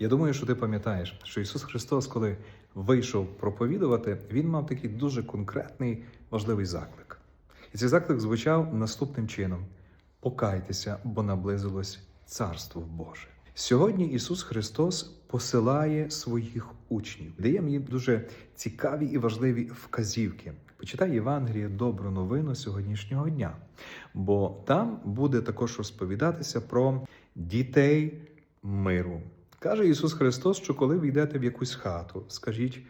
Я думаю, що ти пам'ятаєш, що Ісус Христос, коли вийшов проповідувати, Він мав такий дуже конкретний важливий заклик. І цей заклик звучав наступним чином: покайтеся, бо наблизилось Царство Боже. Сьогодні Ісус Христос посилає своїх учнів, дає їм дуже цікаві і важливі вказівки. Почитай Євангеліє добру новину сьогоднішнього дня, бо там буде також розповідатися про дітей миру. Каже Ісус Христос, що коли ви йдете в якусь хату, скажіть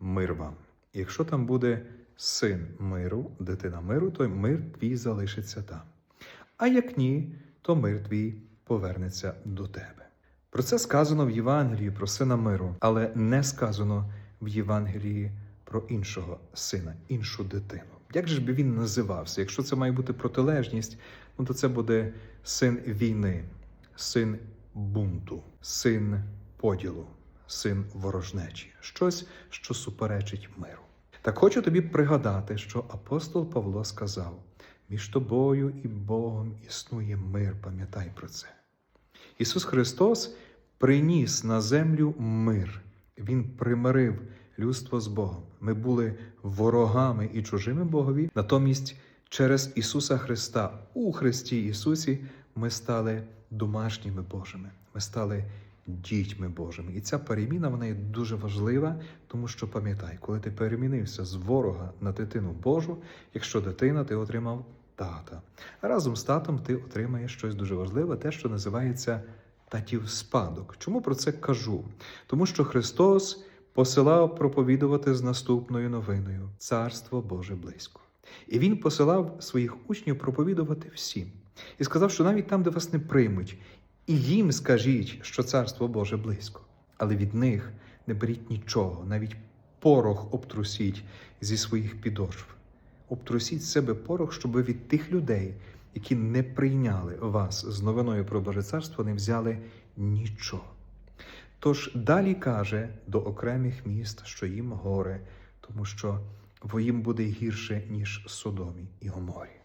мир вам. Якщо там буде син миру, дитина миру, то мир твій залишиться там. А як ні, то мир твій повернеться до тебе. Про це сказано в Євангелії про сина миру, але не сказано в Євангелії про іншого сина, іншу дитину. Як же би він називався? Якщо це має бути протилежність, ну то це буде син війни, син бунту, син поділу, син ворожнечі, щось, що суперечить миру. Так хочу тобі пригадати, що апостол Павло сказав: між тобою і Богом існує мир, пам'ятай про це. Ісус Христос приніс на землю мир. Він примирив людство з Богом. Ми були ворогами і чужими Богові. Натомість, через Ісуса Христа у Христі Ісусі ми стали домашніми Божими. Ми стали дітьми Божими. І ця переміна вона є дуже важлива, тому що пам'ятай, коли ти перемінився з ворога на дитину Божу, якщо дитина, ти отримав тата. Разом з татом ти отримаєш щось дуже важливе, те, що називається татів спадок. Чому про це кажу? Тому що Христос посилав проповідувати з наступною новиною Царство Боже близько. І Він посилав своїх учнів проповідувати всім. І сказав, що навіть там, де вас не приймуть, і їм скажіть, що Царство Боже близько. Але від них не беріть нічого, навіть порох обтрусіть зі своїх підошв. Обтрусіть з себе порох, щоб від тих людей, які не прийняли вас з новиною про Боже Царство, не взяли нічого. Тож далі каже до окремих міст, що їм горе, тому що во їм буде гірше, ніж Содомі і Гоморі.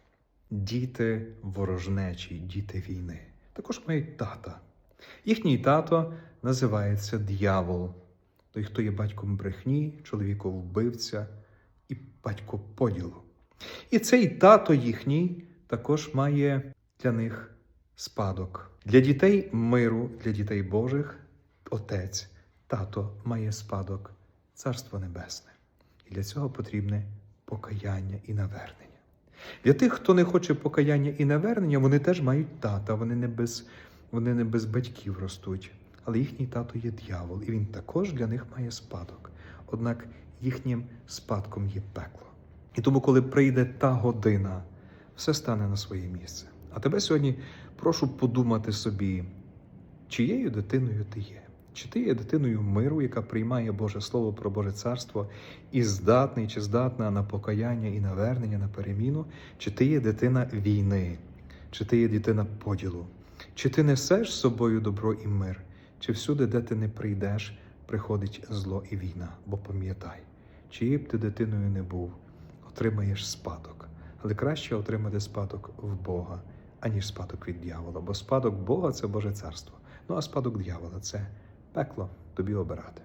Діти ворожнечі, діти війни. Також мають тата. Їхній тато називається дьявол, той, хто є батьком брехні, чоловіковбивця і батько поділу. І цей тато їхній також має для них спадок. Для дітей миру, для дітей Божих, отець, тато має спадок Царство Небесне. І для цього потрібне покаяння і навернення. Для тих, хто не хоче покаяння і навернення, вони теж мають тата, вони не без, вони не без батьків ростуть. Але їхній тато є дьявол, і він також для них має спадок. Однак їхнім спадком є пекло. І тому, коли прийде та година, все стане на своє місце. А тебе сьогодні прошу подумати собі, чиєю дитиною ти є? Чи ти є дитиною миру, яка приймає Боже Слово про Боже Царство і здатний чи здатна на покаяння і навернення, на переміну? Чи ти є дитина війни, чи ти є дитина поділу? Чи ти несеш з собою добро і мир? Чи всюди, де ти не прийдеш, приходить зло і війна? Бо пам'ятай, чиєю б ти дитиною не був, отримаєш спадок. Але краще отримати спадок в Бога, аніж спадок від дьявола. Бо спадок Бога це Боже царство. Ну а спадок дьявола це пекло тобі обирати.